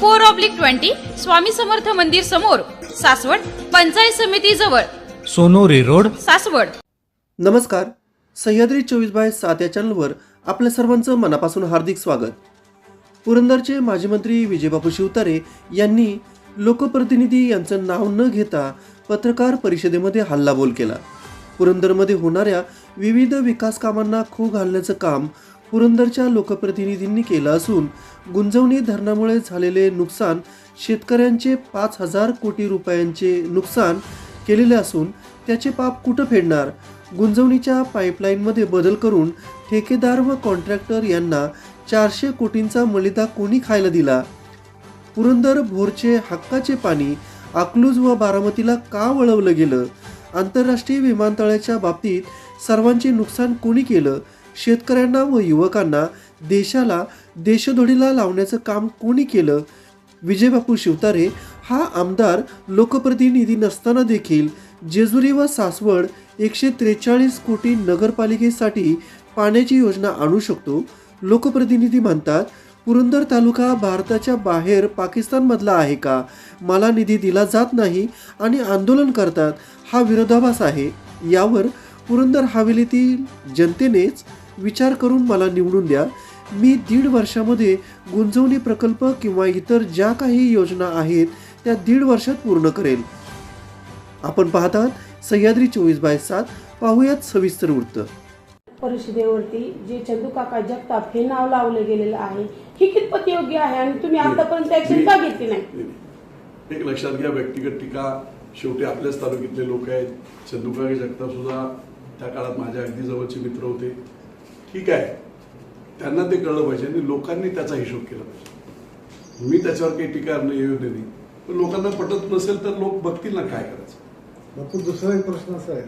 four oblique twenty Swami Samarth मंदिर समोर सासवड पंचायत समिती जवळ. सोनोरी रोड. सासवड. नमस्कार. सह्याद्री चोवीस बाय सात या चॅनलवर आपल्या सर्वांचं मनापासून हार्दिक स्वागत. पुरंदरचे माजी मंत्री विजयबापू शिवतारे यांनी लोकप्रतिनिधी यांचं नाव न घेता पत्रकार परिषदेमध्ये हल्लाबोल केला. पुरंदरमध्ये होणाऱ्या विविध विकास कामांना खो घालण्याचं काम पुरंदरच्या लोकप्रतिनिधींनी केलं असून गुंजवणी धरणामुळे झालेले नुकसान शेतकऱ्यांचे पाच हजार कोटी रुपयांचे नुकसान केलेले असून त्याचे पाप कुठं फेडणार? गुंजवणीच्या पाईपलाईनमध्ये बदल करून ठेकेदार व कॉन्ट्रॅक्टर यांना चारशे कोटींचा मलिदा कोणी खायला दिला? पुरंदर भोरचे हक्काचे पाणी अकलूज व बारामतीला का वळवलं गेलं? आंतरराष्ट्रीय विमानतळाच्या बाबतीत सर्वांचे नुकसान कोणी केलं? शेतकऱ्यांना व युवकांना देशाला देशधोडीला लावण्याचं काम कोणी केलं? विजयबापू शिवतारे हा आमदार लोकप्रतिनिधी नसताना देखील जेजुरी व सासवड एकशे त्रेचाळीस कोटी नगरपालिकेसाठी पाण्याची योजना आणू शकतो? लोकप्रतिनिधी म्हणतात पुरंदर तालुका भारताच्या बाहेर पाकिस्तानमधला आहे का? मला निधी दिला जात नाही आणि आंदोलन करतात हा विरोधाभास आहे. यावर पुरंदर हवेलीतील जनतेनेच विचार करून मला निवडून द्या. मी दीड वर्षामध्ये गुंजवणी प्रकल्प किंवा इतर ज्या काही योजना आहेत त्या दीड वर्षात पूर्ण करेल. आपण पाहतात सह्याद्री चोवीस बाय सात पाहूयात सविस्तर वृत्त. परिषदेवरती जे चंदू काका जगताप हे नाव लावलं गेलेलं आहे ही कितपत योग्य आहे आणि तुम्ही आतापर्यंत ऍक्शन का घेतली नाही? एक लक्षात घ्या व्यक्तिगत टीका. शेवटी आपल्याच तालुक्यातले लोक आहेत. चंदुकागे जगताप सुद्धा त्या काळात माझ्या अगदी जवळचे मित्र होते. ठीक आहे. त्यांना ते कळलं पाहिजे आणि लोकांनी त्याचा हिशोब केला पाहिजे. मी त्याच्यावर काही टीका नाही येऊ नाही. पण लोकांना पटत नसेल तर लोक बघतील ना काय करायचं. बापू दुसरा एक प्रश्न असा आहे.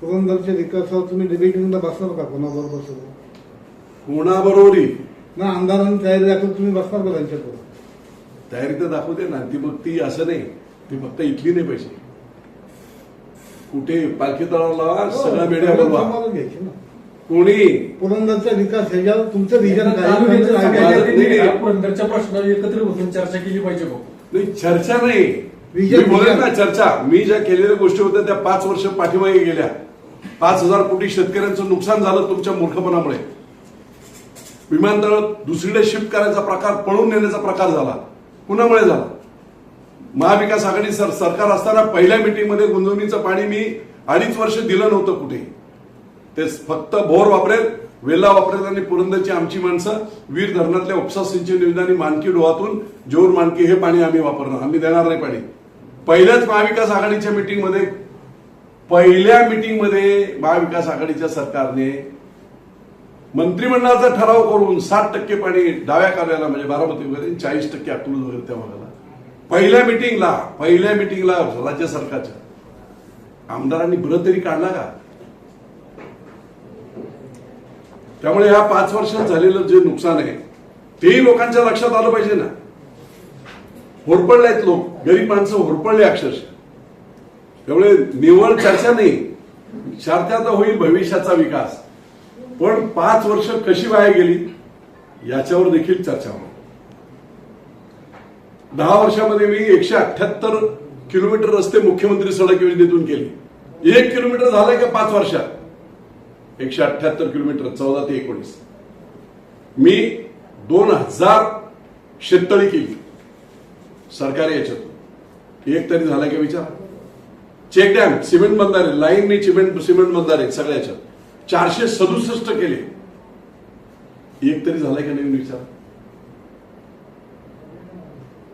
पुरंदरच्या विकासावर तुम्ही डिबेटिंगला बसणार का कोणाबरोबर सगळं? कोणाबरोबरही. ना आमदारांनी तयारी दाखवून तुम्ही बसणार का त्यांच्याबरोबर तयारी तर दाखवते ना. ती मग ती असं नाही. ती फक्त इथली नाही पाहिजे. कुठे पालखी तळाला सगळा मीडिया बोलवा तुम्हाला घ्यायची ना. कोणी? पुरंदरचा विकास ह्याच्यावर तुमचं काय? नाही. पुरंदरच्या प्रश्नावर एकत्र बसून चर्चा केली पाहिजे भाऊ नाही चर्चा नाही. बोलेन ना. चर्चा. मी ज्या केलेल्या गोष्टी होत्या त्या पाच वर्ष पाठीमागे गेल्या. पाच हजार कोटी शेतकऱ्यांचं नुकसान झालं तुमच्या मूर्खपणामुळे. विमानतळ दुसरीकडे शिफ्ट करायचा प्रकार पळून नेण्याचा प्रकार झाला. कुणामुळे झाला? महाविकास आघाडी सर सरकार असताना पहिल्या मिटिंगमध्ये गुंजवणीचं पाणी मी अडीच वर्ष दिलं नव्हतं कुठे. ते फक्त भोर वापरेल वेला वापरेल आणि पुरंदरची आमची माणसं वीर धरणातल्या उपसा सिंचन योजना आणि मानकी डोहातून जोर मानकी हे पाणी आम्ही वापरणार. आम्ही देणार नाही पाणी. पहिल्याच महाविकास आघाडीच्या मिटिंगमध्ये पहिल्या मिटिंगमध्ये महाविकास आघाडीच्या सरकारने मंत्रिमंडळाचा ठराव करून साठ टक्के पाणी डाव्या कार्याला म्हणजे बारामती वगैरे चाळीस टक्के अकलूज वगैरे त्या भागाला. पहिल्या मिटिंगला पहिल्या मिटिंगला राज्य सरकारच्या. आमदारांनी ब्र तरी काढला का? त्यामुळे ह्या पाच वर्षात झालेलं जे नुकसान आहे तेही लोकांच्या लक्षात आलं पाहिजे ना. होरपडले आहेत लोक गरीब माणसं होरपडले अक्षरशः. त्यामुळे निव्वळ चर्चा नाही शार्थ्यात होईल भविष्याचा विकास. पण पाच वर्ष कशी वाया गेली याच्यावर देखील चर्चा होईल. दहा वर्षामध्ये मी एकशे अठ्याहत्तर किलोमीटर रस्ते मुख्यमंत्री सडक योजनेतून केले. एक किलोमीटर झालंय का पाच वर्षात? एकशे अठ्ठ्याहत्तर किलोमीटर चौदा ते एकोणीस. मी दोन हजार शेततळी केली. सरकारी याच्यातून. एक तरी झाला की विचार? चेक डॅम सिमेंट बंधारे लाईनने सिमेंट सिमेंट बंधारे सगळ्या याच्यात. चारशे सदुसष्ट केले. एक तरी झालाय का नाही विचार?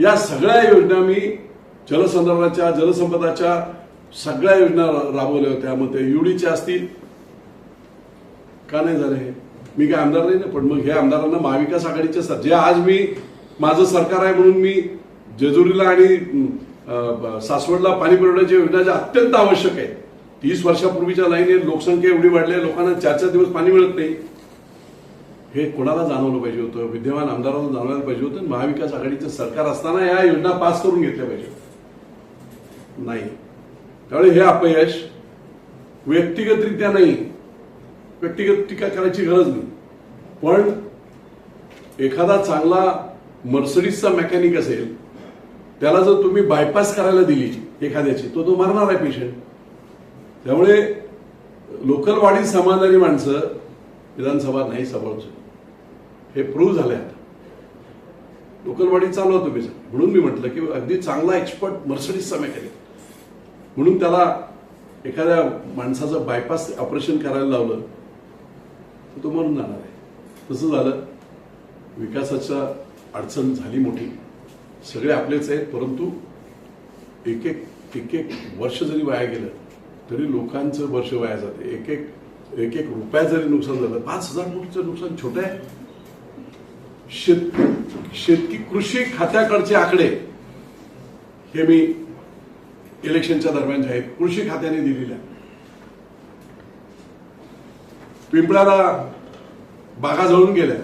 या सगळ्या योजना मी जलसंधारणाच्या जलसंपदाच्या सगळ्या योजना राबवल्या होत्या. मग ते युडीच्या असतील का नाही झालं हे? मी काय आमदार नाही ना पण मग हे आमदारांना महाविकास आघाडीचे सर जे आज मी माझं सरकार आहे म्हणून मी जेजुरीला आणि सासवडला पाणी पुरवण्याची योजना ज्या अत्यंत आवश्यक आहे. तीस वर्षापूर्वीच्या लाईनीत लोकसंख्या एवढी वाढली आहे लोकांना चार चार दिवस पाणी मिळत नाही. हे कोणाला जाणवलं पाहिजे होतं? विद्यमान आमदाराला जाणवायला पाहिजे होतं महाविकास आघाडीचं सरकार असताना या योजना पास करून घेतल्या पाहिजे नाही. त्यामुळे हे अपयश व्यक्तिगतरित्या नाही. व्यक्तिगत टीका करायची गरज नाही. पण एखादा चांगला मर्सडीजचा मेकॅनिक असेल त्याला जर तुम्ही बायपास करायला दिली एखाद्याची तो तो मरणार आहे पेशंट त्यामुळे लोकल बॉडी समाधानी माणसं विधानसभा नाही सांभाळू हे प्रूव्ह झाले आता. लोकल बॉडी चालवा तुम्ही म्हणून मी म्हटलं की अगदी चांगला एक्सपर्ट मर्सडीजचा मेकॅनिक. म्हणून त्याला एखाद्या माणसाचं बायपास ऑपरेशन करायला लावलं तर तो मरून जाणार आहे. तसं झालं. विकासाच्या अडचण झाली मोठी. सगळे आपलेच आहेत परंतु एक एक एक एक वर्ष जरी वाया गेलं तरी लोकांचं वर्ष वाया जाते. एक एक एक एक रुपया जरी नुकसान झालं पाच हजार कोटीचं नुकसान छोट आहे. शेत शेतकी कृषी खात्याकडचे आकडे हे मी इलेक्शनच्या दरम्यान जे आहेत कृषी खात्याने दिलेल्या पिंपळाला बागा जळून गेल्या.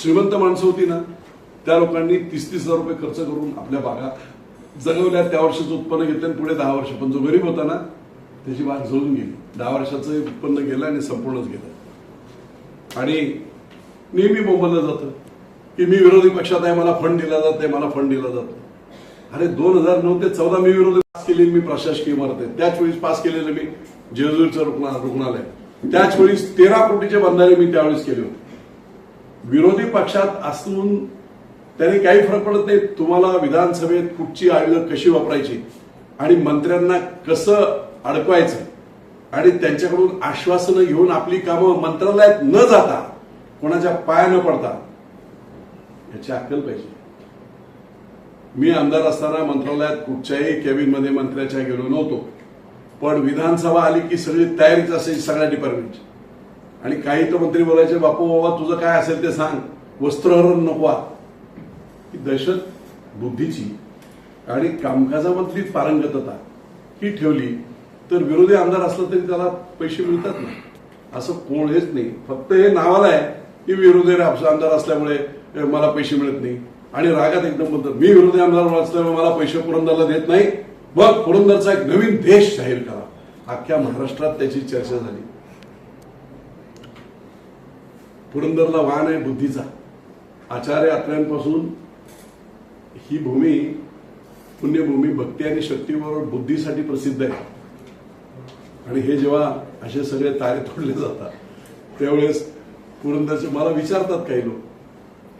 श्रीमंत माणसं होती ना त्या लोकांनी तीस तीस हजार रुपये खर्च करून आपल्या बागा जगवल्या. त्या वर्षाचं उत्पन्न घेतलं आणि पुढे दहा वर्ष. पण जो गरीब होता ना त्याची बाग जळून गेली. दहा वर्षाचं उत्पन्न गेलं आणि संपूर्णच गेलं. आणि नेहमी बोंबललं जातं की मी विरोधी पक्षात आहे मला फंड दिला जात आहे मला फंड दिला जातो अरे दोन हजार नऊ ते चौदा मी विरोधी पास केलेली मी प्रशासकीय इमारत आहे. त्याच वेळेस पास केलेलं मी जेजुरीचं रुग्णा रुग्णालय. त्याच वेळेस तेरा कोटीचे बंधारे मी त्यावेळेस केले होते. विरोधी पक्षात असून त्यांनी काही फरक पडत नाही. तुम्हाला विधानसभेत कुठची आयुधं कशी वापरायची आणि मंत्र्यांना कसं अडकवायचं आणि त्यांच्याकडून आश्वासनं घेऊन आपली कामं मंत्रालयात न जाता कोणाच्या पाया न पडता याची अक्कल पाहिजे. मी आमदार असताना मंत्रालयात कुठच्याही कॅबिनमध्ये मंत्र्याच्या गेलो नव्हतो. पण विधानसभा आली की सगळी तयारीच असेल सगळ्या डिपार्टमेंटची आणि काही तर मंत्री बोलायचे बापू बाबा तुझं काय असेल ते सांग. वस्त्रहरण नको ही दहशत बुद्धीची आणि कामकाजामधली पारंगतता ही ठेवली. तर विरोधी आमदार असलं तरी त्याला पैसे मिळतात ना. असं कोण हेच नाही. फक्त हे नावाला आहे की विरोधी आमदार असल्यामुळे मला पैसे मिळत नाही. आणि रागात एकदम बोलतात मी विरोधी आमदार असल्यामुळे मला पैसे पुरंदरला देत नाही. मग पुरंदरचा एक नवीन देश जाहीर करा. अख्ख्या महाराष्ट्रात त्याची चर्चा झाली. पुरंदरला वाण आहे बुद्धीचा. आचार्य आत्र्यांपासून ही भूमी पुण्यभूमी भक्ती आणि शक्तीबरोबर बुद्धीसाठी प्रसिद्ध आहे. आणि हे जेव्हा असे सगळे तारे तोडले जातात त्यावेळेस पुरंदरचे मला विचारतात काही लोक.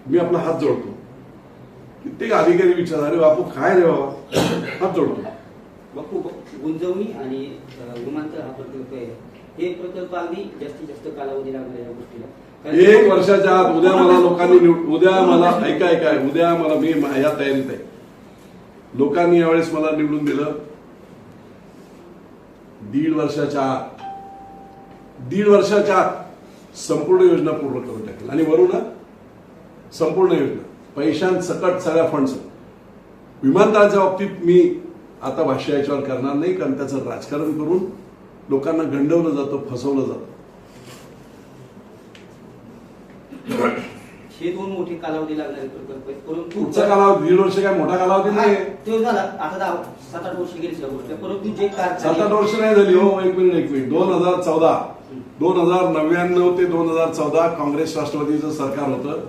मी आपला हात जोडतो. कित्येक अधिकारी विचारतात अरे बापू काय रे बाबा? हात जोडतो. बापू गुंजवणी आणि विमानतळ हा प्रकल्प आहे. हे प्रकल्प अगदी जास्तीत जास्त कालावधी लागणार या गोष्टीला. एक वर्षाच्या आत उद्या मला लोकांनी निवड- उद्या मला ऐका ऐका उद्या मला मी ह्या तयारीत आहे. लोकांनी यावेळेस मला निवडून दिलं. दीड वर्षाच्या आत. दीड वर्षाच्या आत संपूर्ण योजना पूर्ण करून टाकेल. आणि वरून संपूर्ण योजना. पैशांसकट सगळ्या फंड्स विमानतळाच्या बाबतीत मी आता भाष्य याच्यावर करणार नाही कारण त्याचं राजकारण करून लोकांना गंडवलं जातं फसवलं जातं. हे दोन मोठे कालावधी लागणारे प्रकल्प. आहेत परंतु पुढचा कालावधी दीड वर्ष काय मोठा कालावधी नाही तो झाला. आता दहा सात आठ वर्ष गेली सगळं गोष्ट. परंतु जे कार सात आठ वर्ष नाही झाली हो एक मिनिट एक मिनिट. दोन हजार चौदा. दोन हजार नव्याण्णव ते दोन हजार चौदा काँग्रेस राष्ट्रवादीचं सरकार होतं.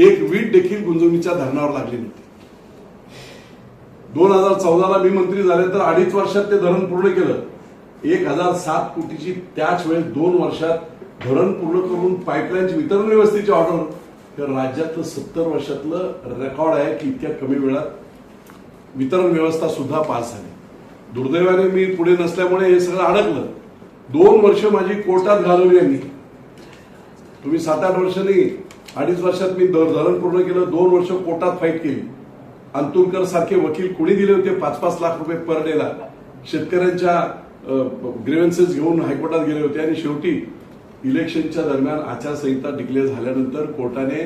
एक वीट देखील गुंजवणीच्या धरणावर लागली नव्हती. दोन हजार चौदाला मी मंत्री झाले तर अडीच वर्षात ते धरण पूर्ण केलं. एक हजार सात कोटीची त्याच वेळेस दोन वर्षात धरण पूर्ण करून पाईपलाईनची वितरण व्यवस्थेची ऑर्डर तर राज्यातलं सत्तर वर्षातलं रेकॉर्ड आहे की इतक्या कमी वेळात वितरण व्यवस्था सुद्धा पास झाली. दुर्दैवाने मी पुढे नसल्यामुळे हे सगळं अडकलं. दोन वर्ष माझी कोर्टात घालवली यांनी. तुम्ही सात आठ वर्ष नाही अडीच वर्षात मी धरण पूर्ण केलं दोन वर्ष कोर्टात फाईट केली. अंतुरकर सारखे वकील कुणी दिले होते पाच पाच लाख रुपये पर डेला? शेतकऱ्यांच्या ग्रेव्हन्सेस घेऊन हायकोर्टात गेले होते आणि शेवटी इलेक्शनच्या दरम्यान आचारसंहिता डिक्लेअर झाल्यानंतर कोर्टाने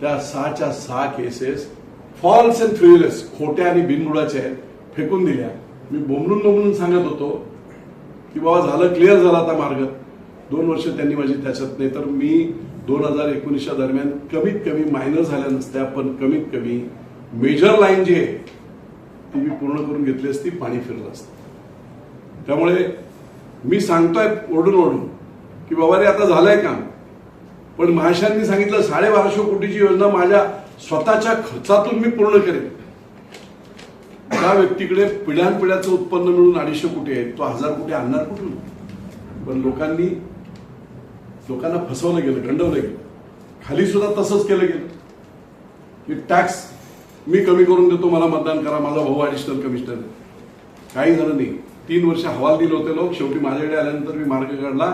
त्या सहाच्या सहा केसेस फॉल्स अँड फ्रिलेस खोट्या आणि बिनबुडाच्या आहेत फेकून दिल्या. मी बोंबलून बोंबलून सांगत होतो की बाबा झालं क्लिअर झाला आता मार्ग. दोन वर्ष त्यांनी माझी त्याच्यात नाही तर मी दोन हजार एकोणीसच्या दरम्यान कमीत कमी मायनर झाल्या नसत्या पण कमीत कमी मेजर लाईन जी आहे ती मी पूर्ण करून घेतली असती पाणी फिरलं असतं. त्यामुळे मी सांगतोय ओढून ओढून की बाबा रे आता झालंय काम. पण महाशयांनी सांगितलं साडेबाराशे कोटीची योजना माझ्या स्वतःच्या खर्चातून मी पूर्ण करेन. त्या व्यक्तीकडे पिढ्यानपिढ्याचं उत्पन्न मिळून अडीचशे कोटी आहे तो हजार कोटी आणणार कुठून? पण लोकांनी लोकांना फसवलं गेलं गंडवलं गेलं. खाली सुद्धा तसंच केलं गेलं. की टॅक्स मी कमी करून देतो मला मतदान करा माझा भाऊ ॲडिशनल कमिशनर काही झालं नाही. तीन वर्ष हवाल दिले होते लोक शेवटी माझ्याकडे आल्यानंतर मी मार्ग काढला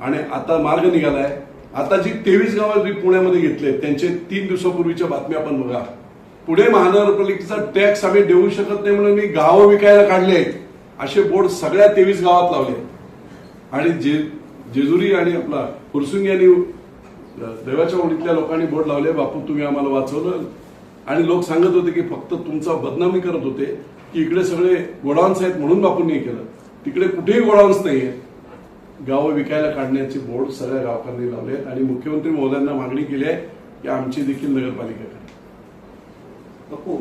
आणि आता मार्ग निघालाय. आता जी तेवीस गावं जी पुण्यामध्ये घेतले त्यांचे तीन दिवसापूर्वीच्या बातम्या आपण बघा. पुणे महानगरपालिकेचा टॅक्स आम्ही देऊ शकत नाही म्हणून मी गावं विकायला काढले आहेत. असे बोर्ड सगळ्या तेवीस गावात लावले आणि जे जेजुरी आणि आपला फुरसुंग यांनी देवाच्या ओळीतल्या लोकांनी बोर्ड लावले बापू तुम्ही आम्हाला वाचवलं. आणि लोक सांगत होते की फक्त तुमचा बदनामी करत होते की इकडे सगळे गोडाऊन्स आहेत म्हणून बापूंनी हे केलं. तिकडे कुठेही गोडाऊन्स नाही आहेत गावं विकायला काढण्याचे बोर्ड सगळ्या गावकऱ्यांनी लावले आहेत आणि मुख्यमंत्री महोदयांना मागणी केली आहे की आमची देखील नगरपालिका करा पप्पू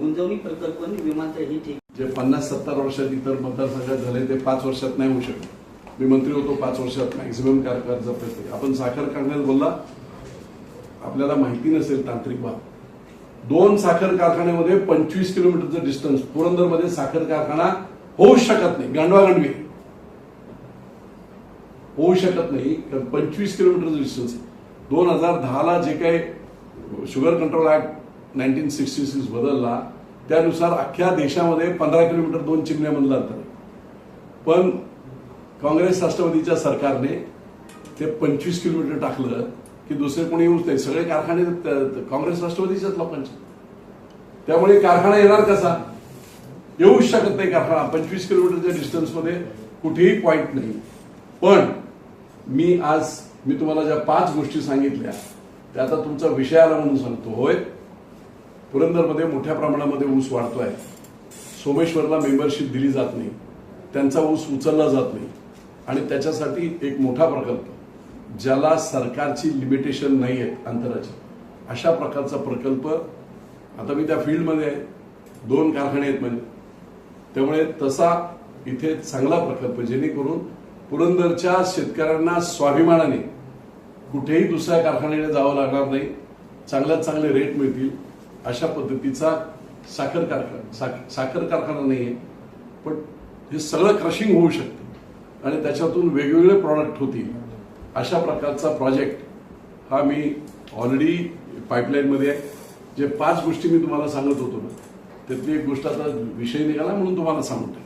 गुंजवणी प्रकल्प आणि विमानतळ ठीक. जे पन्नास सत्तर वर्षात इतर मतदारसंघात झाले ते पाच वर्षात नाही होऊ शकत मी मंत्री होतो पाच वर्षात मॅक्झिमम कारकारचा प्रयत्न आपण साखर कारखान्यात बोलला आपल्याला माहिती नसेल तांत्रिक बाब. दोन साखर कारखान्यामध्ये पंचवीस किलोमीटरचं डिस्टन्स पुरंदरमध्ये साखर कारखाना होऊ शकत नाही. गांडवागांडवी होऊ शकत नाही. कारण पंचवीस किलोमीटरचं डिस्टन्स आहे. दोन हजार दहाला जे काही sugar control act nineteen sixty six बदलला त्यानुसार अख्ख्या देशामध्ये पंधरा किलोमीटर दोन चिमण्यामधलं अंतर पण काँग्रेस राष्ट्रवादीच्या सरकारने ते पंचवीस किलोमीटर टाकलं. की दुसरे कोणी येऊच नाही. सगळे कारखाने काँग्रेस राष्ट्रवादीच्याच लोकांचे. त्यामुळे कारखाना येणार कसा? येऊच शकत नाही कारखाना. पंचवीस किलोमीटरच्या डिस्टन्समध्ये कुठेही पॉईंट नाही. पण मी आज मी तुम्हाला ज्या पाच गोष्टी सांगितल्या त्या आता तुमचा विषय आला म्हणून सांगतो. होय? पुरंदरमध्ये मोठ्या प्रमाणामध्ये ऊस वाढतोय. सोमेश्वरला मेंबरशिप दिली जात नाही. त्यांचा ऊस उचलला जात नाही. आणि त्याच्यासाठी एक मोठा प्रकल्प. ज्याला सरकारची लिमिटेशन नाही आहे अंतराची. अशा प्रकारचा प्रकल्प आता मी त्या फील्डमध्ये आहे दोन कारखाने आहेत म्हणजे. त्यामुळे तसा इथे चांगला प्रकल्प जेणेकरून पुरंदरच्या शेतकऱ्यांना स्वाभिमानाने कुठेही दुसऱ्या कारखान्याने जावं लागणार नाही चांगल्यात चांगले रेट मिळतील अशा पद्धतीचा साखर कारखाना साख- साखर कारखाना नाही आहे पण हे सगळं क्रशिंग होऊ शकते. आणि त्याच्यातून वेगवेगळे प्रॉडक्ट होतील. अशा प्रकारचा प्रोजेक्ट हा मी ऑलरेडी पाईपलाईनमध्ये आहे. जे पाच गोष्टी मी तुम्हाला सांगत होतो ना त्यातली एक गोष्ट आता विषय निघाला म्हणून तुम्हाला सांगतो